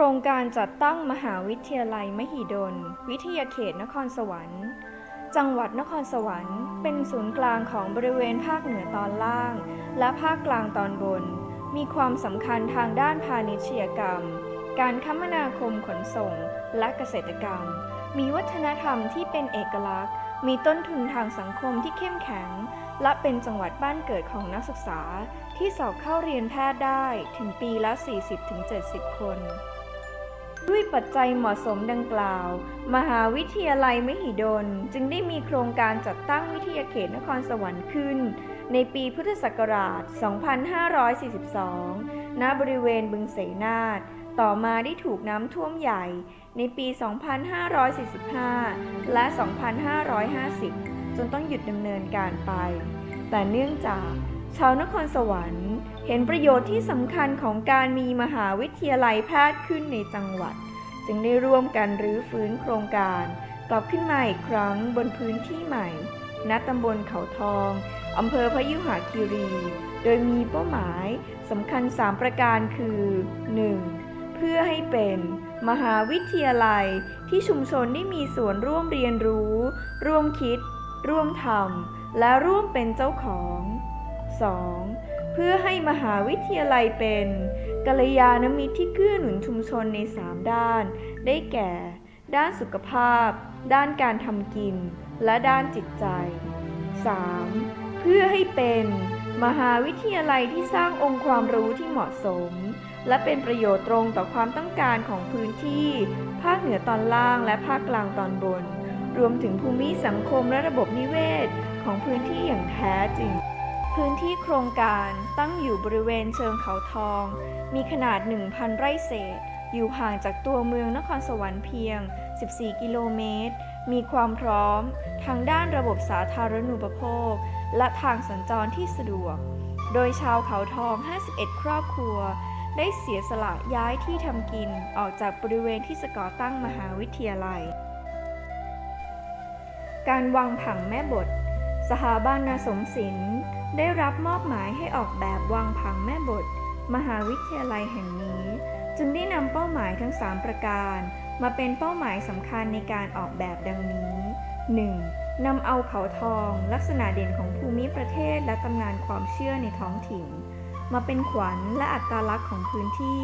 ครงการจัดตั้งมหาวิทยาลัยมหิดล วิทยาเขตนครสวรรค์ จังหวัดนครสวรรค์ เป็นศูนย์กลางของบริเวณภาคเหนือตอนล่าง และภาคกลางตอนบน มีความสำคัญทางด้านพาณิชยกรรม การคมนาคมขนส่ง และเกษตรกรรม มีวัฒนธรรมที่เป็นเอกลักษณ์ มีต้นทุนทางสังคมที่เข้มแข็ง และเป็นจังหวัดบ้านเกิดของนักศึกษาที่สอบเข้าเรียนแพทย์ได้ถึงปีละ 40-70 คน ด้วยปัจจัยเหมาะสมดังกล่าว มหาวิทยาลัยมหิดล จึงได้มีโครงการจัดตั้งวิทยาเขตนครสวรรค์ขึ้น ในปีพุทธศักราช 2542 ณ บริเวณบึงเสนาทต่อมาได้ถูกน้ำท่วมใหญ่ในปี 2545 และ 2550 จนต้องหยุดดำเนินการไป แต่เนื่องจากชาวนครสวรรค์ เห็นประโยชน์ที่สำคัญของการมีมหาวิทยาลัยแพทย์ขึ้นในจังหวัด จึงได้ร่วมกันรื้อฟื้นโครงการ กลับขึ้นมาอีกครั้งบนพื้นที่ใหม่ ณ ตำบลเขาทองอำเภอพยุหคีรี โดยมีเป้าหมายสำคัญ 3 ประการคือ 1. เพื่อให้เป็นมหาวิทยาลัยที่ชุมชนได้มีส่วนร่วมเรียนรู้ ร่วมคิด ร่วมทำและร่วมเป็นเจ้าของ 2. เพื่อให้มหาวิทยาลัยเป็นกัลยาณมิตรที่เกื้อหนุนชุมชนใน 3 ด้าน ได้แก่ ด้านสุขภาพ ด้านการทำกิน และด้านจิตใจ 3. เพื่อให้เป็นมหาวิทยาลัยที่สร้างองค์ความรู้ที่เหมาะสม และเป็นประโยชน์ตรงต่อความต้องการของพื้นที่ ภาคเหนือตอนล่างและภาคกลางตอนบน รวมถึงภูมิสังคมและระบบนิเวศของพื้นที่อย่างแท้จริง พื้นที่โครงการตั้งอยู่บริเวณเชิงเขาทอง มีขนาด 1,000 ไร่เศษ อยู่ห่างจากตัวเมืองนครสวรรค์เพียง 14 กิโลเมตร มีความพร้อมทางด้านระบบสาธารณูปโภค และทางสัญจรที่สะดวก โดยชาวเขาทอง 51 ครอบครัว ได้เสียสละย้ายที่ทำกินออกจากบริเวณที่จะก่อตั้งมหาวิทยาลัย การวางผังแม่บท สถาบันนาสมศิลป์ ได้รับมอบหมายให้ออกแบบวางผังแม่บท มหาวิทยาลัยแห่งนี้ จึงได้นำเป้าหมายทั้ง 3 ประการ มาเป็นเป้าหมายสำคัญในการออกแบบดังนี้ 1. นำเอาเขาทอง ลักษณะเด่นของภูมิประเทศและตำนานความเชื่อในท้องถิ่น มาเป็นขวัญและอัตลักษณ์ของพื้นที่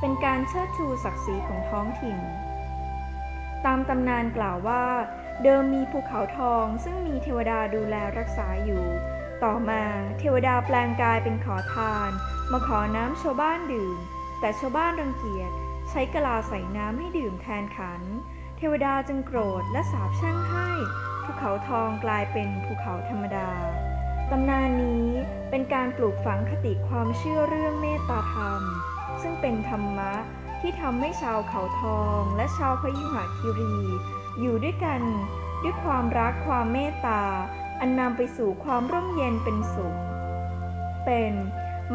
เป็นการเชิดชูศักดิ์ศรีของท้องถิ่น ตามตำนานกล่าวว่า เดิมมีภูเขาทองซึ่งมีเทวดาดูแลรักษาอยู่ ต่อมาเทวดาแปลงกายเป็นขอทาน มาขอน้ำชาวบ้านดื่ม แต่ชาวบ้านรังเกียจใช้กะลาใส่น้ำให้ดื่มแทนขัน เทวดาจึงโกรธและสาปแช่งให้ภูเขาทองกลายเป็นภูเขาธรรมดาตำนานนี้เป็นการปลูกฝังคติความเชื่อเรื่องเมตตาธรรม ซึ่งเป็นธรรมะที่ทำให้ชาวเขาทองและชาวพยุหคีรี อยู่ด้วยกันด้วยความรักความเมตตา อันนำไปสู่ความร่มเย็นเป็นสุข เป็น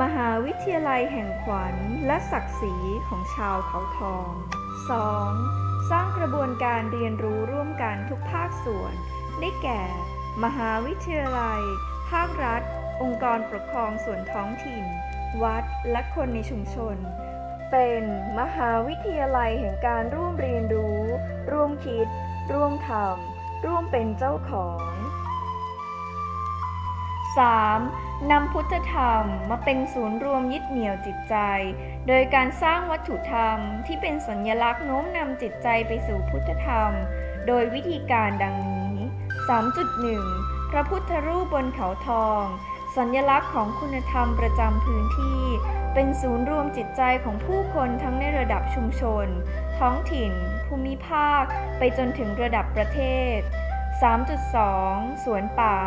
มหาวิทยาลัยแห่งขวัญและศักดิ์ศรีของชาวเขาทอง 2. สร้างกระบวนการเรียนรู้ร่วมกันทุกภาคส่วน ได้แก่ มหาวิทยาลัย ภาครัฐ องค์กรปกครองส่วนท้องถิ่น วัด และคนในชุมชน เป็นมหาวิทยาลัยแห่งการร่วมเรียนรู้ ร่วมคิด ร่วมทำร่วมเป็นเจ้าของ 3. นำพุทธธรรมมาเป็นศูนย์รวมยึดเหนี่ยวจิตใจ โดยการสร้างวัตถุธรรมที่เป็นสัญลักษณ์โน้มนำจิตใจไปสู่พุทธธรรม โดยวิธีการดังนี้ 3.1 พระพุทธรูปบนเขาทอง สัญลักษณ์ของคุณธรรมประจำพื้นที่ เป็นศูนย์รวมจิตใจของผู้คนทั้งในระดับชุมชน ท้องถิ่น ภูมิภาค ไปจนถึงระดับประเทศ 3.2 สวนป่า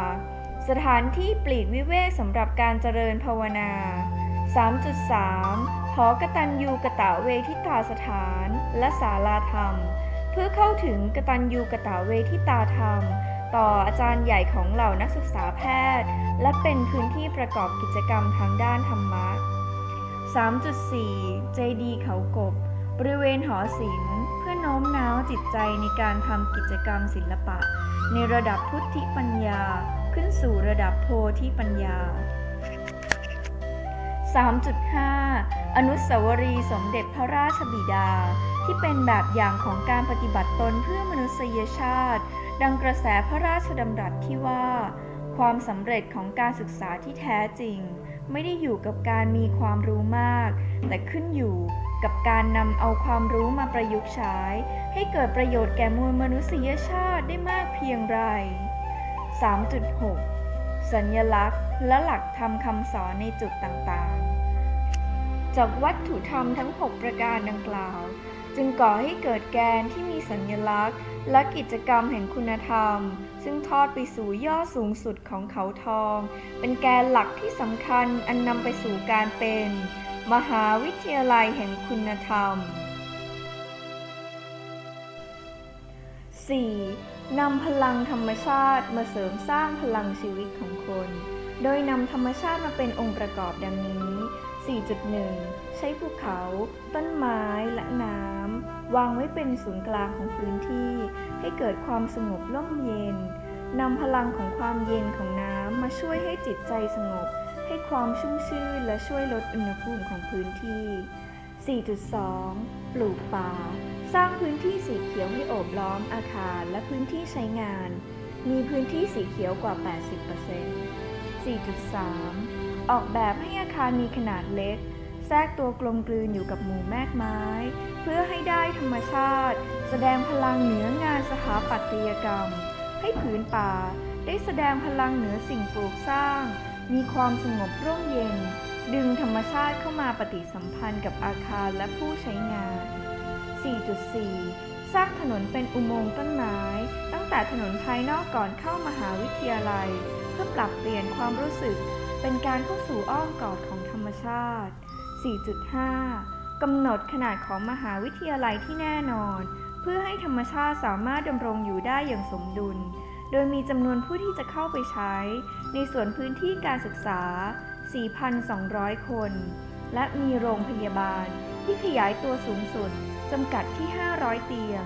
สถานที่ปลีกวิเวกสำหรับการเจริญภาวนา 3.3 หอกตัญญูกะตะเวทิตาสถานและศาลาธรรม เพื่อเข้าถึงกตัญญูกะตะเวทิตาธรรม ต่ออาจารย์ใหญ่ของเหล่านักศึกษาแพทย์ และเป็นพื้นที่ประกอบกิจกรรมทางด้านธรรมะ 3.4 เจดีเขากบบริเวณหอศิลป์เพื่อโน้มน้าวจิตใจในการทำกิจกรรมศิลปะ ในระดับพุทธิปัญญา ขึ้นสู่ระดับโพธิปัญญา 3.5 อนุสาวรีย์สมเด็จพระราชบิดา ที่เป็นแบบอย่างของการปฏิบัติตนเพื่อมนุษยชาติ ดังกระแสพระราชดำรัสที่ว่า ความสำเร็จของการศึกษาที่แท้จริง ไม่ได้อยู่กับการมีความรู้มาก แต่ขึ้นอยู่กับการนำเอาความรู้มาประยุกต์ใช้ ให้เกิดประโยชน์แก่มวลมนุษยชาติได้มากเพียงไร 3.6 สัญลักษณ์และหลักธรรมคำสอนในจุดต่างๆ จากวัตถุธรรมทั้ง 6 ประการดังกล่าว จึงก่อให้เกิดแกนที่มีสัญลักษณ์ และกิจกรรมแห่งคุณธรรม ซึ่งทอดไปสู่ยอดสูงสุดของเขาทอง เป็นแกนหลักที่สำคัญอันนำไปสู่การเป็น มหาวิทยาลัยแห่งคุณธรรม 4. นำพลังธรรมชาติมาเสริมสร้างพลังชีวิตของคน โดยนำธรรมชาติมาเป็นองค์ประกอบดังนี้ 4.1 ใช้ภูเขา ต้นไม้และน้ำวางไว้เป็นศูนย์กลางของพื้นที่ ให้เกิดความสงบร่มเย็นนำพลังของความเย็นของน้ำมาช่วยให้จิตใจสงบ ให้ความชุ่มชื่นและช่วยลดอุณหภูมิของพื้นที่ 4.2 ปลูกป่า สร้างพื้นที่สีเขียวให้โอบล้อมอาคารและพื้นที่ใช้งาน มีพื้นที่สีเขียวกว่า 80% 4.3 ออกแบบให้อาคารมีขนาดเล็ก แทรกตัวกลมกลืนอยู่กับหมู่แมกไม้ เพื่อให้ได้ธรรมชาติ แสดงพลังเหนืองานสถาปัตยกรรม ให้ผืนป่า ได้แสดงพลังเหนือสิ่งปลูกสร้าง มีความสงบร่มเย็น ดึงธรรมชาติเข้ามาปฏิสัมพันธ์กับอาคารและผู้ใช้งาน 4.4 สร้างถนนเป็นอุโมงค์ต้นไม้ ตั้งแต่ถนนภายนอกก่อนเข้ามหาวิทยาลัย เพื่อปรับเปลี่ยนความรู้สึก เป็นการเข้าสู่อ้อมกอดของธรรมชาติ 4.5 กำหนดขนาดของมหาวิทยาลัยที่แน่นอน เพื่อให้ธรรมชาติสามารถดำรงอยู่ได้อย่างสมดุล โดยมีจำนวนผู้ที่จะเข้าไปใช้ ในส่วนพื้นที่การศึกษา 4,200 คน และมีโรงพยาบาลที่ขยายตัวสูงสุด จำกัดที่ 500 เตียง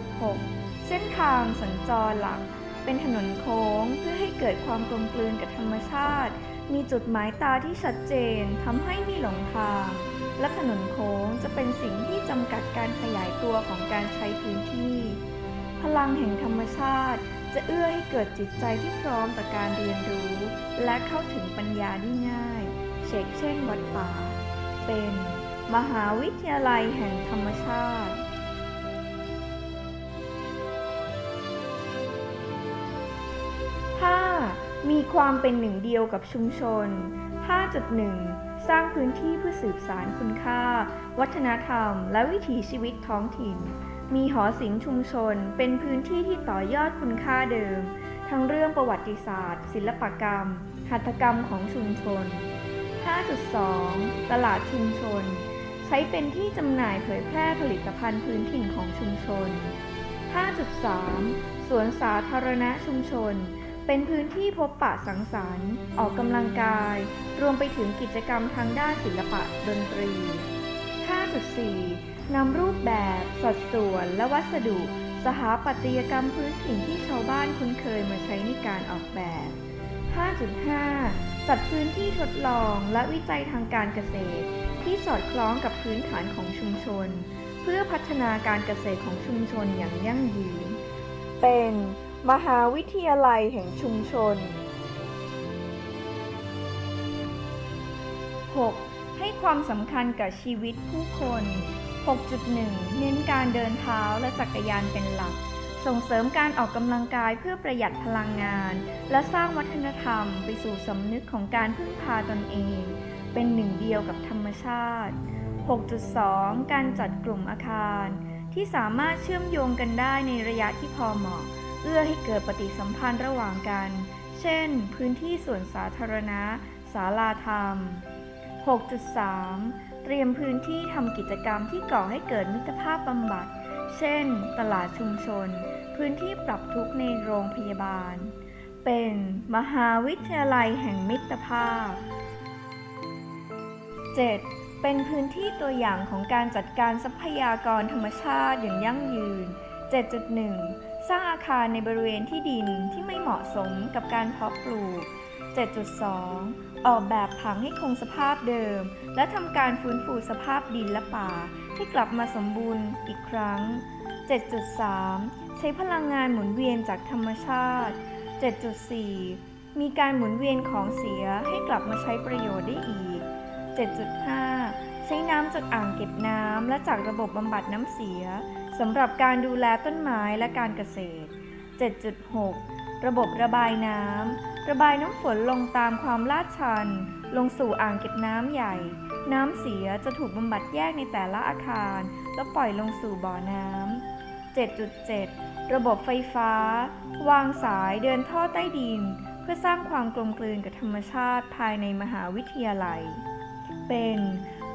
4.6 เส้นทางสัญจรหลัก เป็นถนนโค้งเพื่อให้เกิดความกลมกลืนกับธรรมชาติ มีจุดหมายตาที่ชัดเจนทำให้มีหลงทาง และถนนโค้งจะเป็นสิ่งที่จำกัดการขยายตัวของการใช้พื้นที่ พลังแห่งธรรมชาติจะเอื้อให้เกิดจิตใจที่พร้อมต่อการเรียนรู้ และเข้าถึงปัญญาได้ง่าย เช่นเช่นวัดป่า เป็น มหาวิทยาลัยแห่งธรรมชาติ 5. มีความเป็นหนึ่งเดียวกับชุมชน 5.1 สร้างพื้นที่เพื่อสืบสารคุณค่า วัฒนธรรม และวิถีชีวิตท้องถิ่น มีหอศิลป์ชุมชน เป็นพื้นที่ที่ต่อยอดคุณค่าเดิม ทั้งเรื่องประวัติศาสตร์ ศิลปกรรม หัตถกรรมของชุมชน 5.2 ตลาดชุมชน ใช้เป็นที่จำหน่ายเผยแพร่ผลิตภัณฑ์พื้นถิ่นของชุมชน 5.3 สวนสาธารณะชุมชน เป็นพื้นที่พบปะสังสรรค์ ออกกำลังกาย รวมไปถึงกิจกรรมทางด้านศิลปะดนตรี 5.4 นำรูปแบบ สัดส่วน และวัสดุ สถาปัตยกรรมพื้นถิ่นที่ชาวบ้านคุ้นเคยมาใช้ในการออกแบบ 5.5 จัดพื้นที่ทดลองและวิจัยทางการเกษตร ที่สอดคล้องกับพื้นฐานของชุมชน เพื่อพัฒนาการเกษตรของชุมชนอย่างยั่งยืน เป็นมหาวิทยาลัยแห่งชุมชน 6. ให้ความสำคัญกับชีวิตผู้คน 6.1 เน้นการเดินเท้าและจักรยานเป็นหลัก ส่งเสริมการออกกำลังกายเพื่อประหยัดพลังงาน และสร้างวัฒนธรรมไปสู่สำนึกของการพึ่งพาตนเอง เป็นหนึ่งเดียวกับธรรมชาติ 6.2 การจัดกลุ่มอาคาร ที่สามารถเชื่อมโยงกันได้ในระยะที่พอเหมาะ เอื้อให้เกิดปฏิสัมพันธ์ระหว่างกัน เช่น พื้นที่ส่วนสาธารณะศาลาธรรม 6.3 เตรียมพื้นที่ทำกิจกรรมที่ก่อให้เกิดมิตรภาพบำบัด เช่น ตลาดชุมชน พื้นที่ปรับทุกข์ในโรงพยาบาล เป็นมหาวิทยาลัยแห่งมิตรภาพ 7. เป็นพื้นที่ตัวอย่างของการจัดการทรัพยากรธรรมชาติอย่างยั่งยืน 7.1 สร้างอาคารในบริเวณที่ดินที่ไม่เหมาะสมกับการเพาะปลูก 7.2 ออกแบบผังให้คงสภาพเดิม และทำการฟื้นฟูสภาพดินและป่าให้กลับมาสมบูรณ์อีกครั้ง 7.3 ใช้พลังงานหมุนเวียนจากธรรมชาติ 7.4 มีการหมุนเวียนของเสียให้กลับมาใช้ประโยชน์ได้อีก 7.5 ใช้น้ำจากอ่างเก็บน้ำและจากระบบบำบัดน้ำเสียสำหรับการดูแลต้นไม้และการเกษตร 7.6 ระบบระบายน้ำ ระบายน้ำฝนลงตามความลาดชัน ลงสู่อ่างเก็บน้ำใหญ่ น้ำเสียจะถูกบำบัดแยกในแต่ละอาคาร แล้วปล่อยลงสู่บ่อน้ำ 7.7 ระบบไฟฟ้า วางสายเดินท่อใต้ดิน เพื่อสร้างความกลมกลืนกับธรรมชาติภายในมหาวิทยาลัย เป็น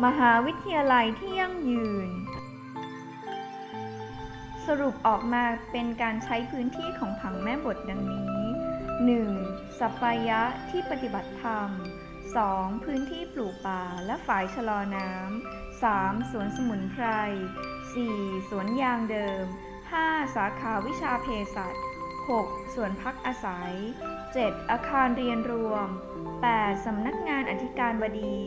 มหาวิทยาลัยที่ยั่งยืน สรุปออกมาเป็นการใช้พื้นที่ของผังแม่บทดังนี้ 1. สัปยะที่ปฏิบัติธรรม 2. พื้นที่ปลูกป่าและฝายชะลอน้ำ 3. สวนสมุนไพร 4. สวนยางเดิม 5. สาขาวิชาเภสัช 6. ส่วนพักอาศัย 7. อาคารเรียนรวม 8. สำนักงานอธิการบดี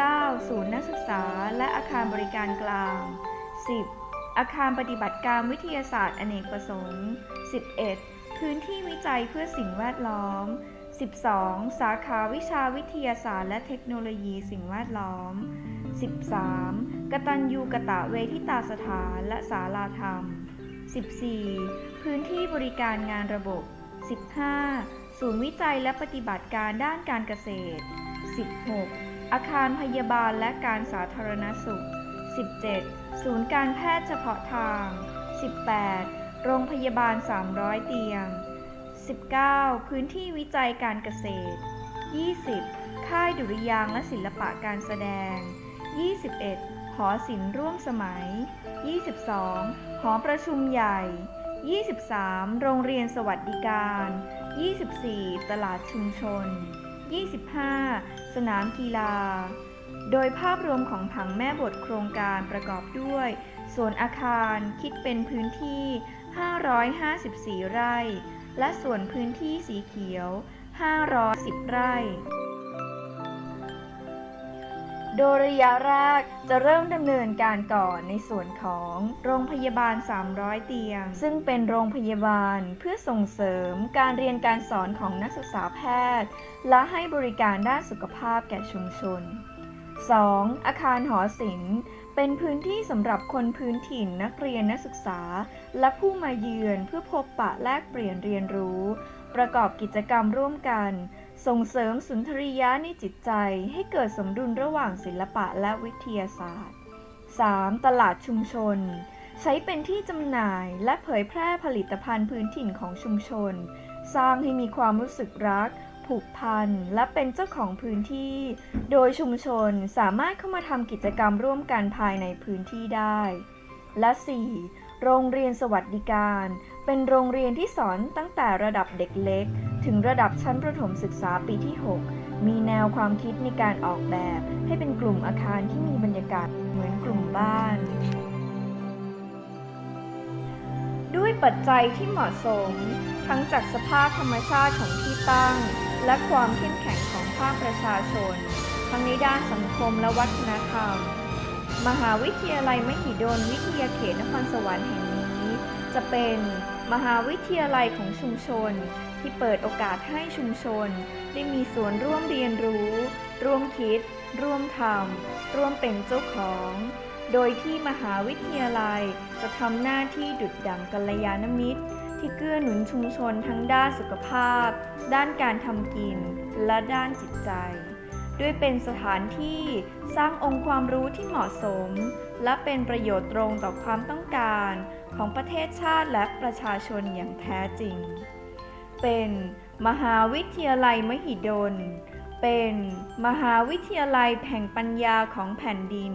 9. ศูนย์นักศึกษา และอาคารบริการกลาง 10. อาคารปฏิบัติการวิทยาศาสตร์อเนกประสงค์ 11. พื้นที่วิจัยเพื่อสิ่งแวดล้อม 12. สาขาวิชาวิทยาศาสตร์และเทคโนโลยีสิ่งแวดล้อม 13. กตัญญูกะตะเวทิตาสถานและศาลาธรรม 14. พื้นที่บริการงานระบบ 15. ศูนย์วิจัยและปฏิบัติการด้านการเกษตร 16. อาคารพยาบาลและการสาธารณสุข 17. ศูนย์การแพทย์เฉพาะทาง 18. โรงพยาบาล 300 เตียง 19. พื้นที่วิจัยการเกษตร 20. ค่ายดุริยางและศิลปะการแสดง 21. หอศิลป์ร่วมสมัย 22. หอประชุมใหญ่ 23. โรงเรียนสวัสดิการ 24. ตลาดชุมชน 25. สนามกีฬา โดยภาพรวมของผังแม่บทโครงการประกอบด้วยส่วนอาคารคิดเป็นพื้นที่ 554 ไร่ และส่วนพื้นที่สีเขียว 510 ไร่ โดยระยะแรกจะเริ่มดำเนินการก่อนในส่วนของโรงพยาบาล 300 เตียง ซึ่งเป็นโรงพยาบาลเพื่อส่งเสริมการเรียนการสอนของนักศึกษาแพทย์ และให้บริการด้านสุขภาพแก่ชุมชน 2. อาคารหอศิลป์ เป็นพื้นที่สำหรับคนพื้นถิ่นนักเรียนนักศึกษา และผู้มาเยือนเพื่อพบปะแลกเปลี่ยนเรียนรู้ ประกอบกิจกรรมร่วมกัน ส่งเสริมสุนทรียะในจิตใจให้เกิดสมดุลระหว่างศิลปะและวิทยาศาสตร์ 3. ตลาดชุมชน ใช้เป็นที่จำหน่ายและเผยแพร่ผลิตภัณฑ์พื้นถิ่นของชุมชน สร้างให้มีความรู้สึกรัก ผูกพัน และเป็นเจ้าของพื้นที่ โดยชุมชนสามารถเข้ามาทำกิจกรรมร่วมกันภายในพื้นที่ได้ และ 4. โรงเรียนสวัสดิการ เป็นโรงเรียนที่สอนตั้งแต่ระดับเด็กเล็ก ถึงระดับชั้นประถมศึกษาปีที่ 6 มีแนวความคิดในการออกแบบ ให้เป็นกลุ่มอาคารที่มีบรรยากาศเหมือนกลุ่มบ้าน ด้วยปัจจัยที่เหมาะสม ทั้งจากสภาพธรรมชาติของที่ตั้ง และความเข้มแข็งของภาคประชาชน ทั้งในด้านสังคมและวัฒนธรรม มหาวิทยาลัยมหิดลวิทยาเขตนครสวรรค์แห่งนี้จะเป็น มหาวิทยาลัยของชุมชน ที่เปิดโอกาสให้ชุมชน ได้มีส่วนร่วมเรียนรู้ ร่วมคิด ร่วมทำร่วมเป็นเจ้าของ โดยที่มหาวิทยาลัยจะทำหน้าที่ดุจดั่งกัลยาณมิตร ที่เกื้อหนุนชุมชนทั้งด้านสุขภาพ ด้านการทำกิน และด้านจิตใจ ด้วยเป็นสถานที่สร้างองค์ความรู้ที่เหมาะสม และเป็นประโยชน์ตรงต่อความต้องการของประเทศชาติและประชาชนอย่างแท้จริง เป็นมหาวิทยาลัยมหิดล เป็นมหาวิทยาลัยแห่งปัญญาของแผ่นดิน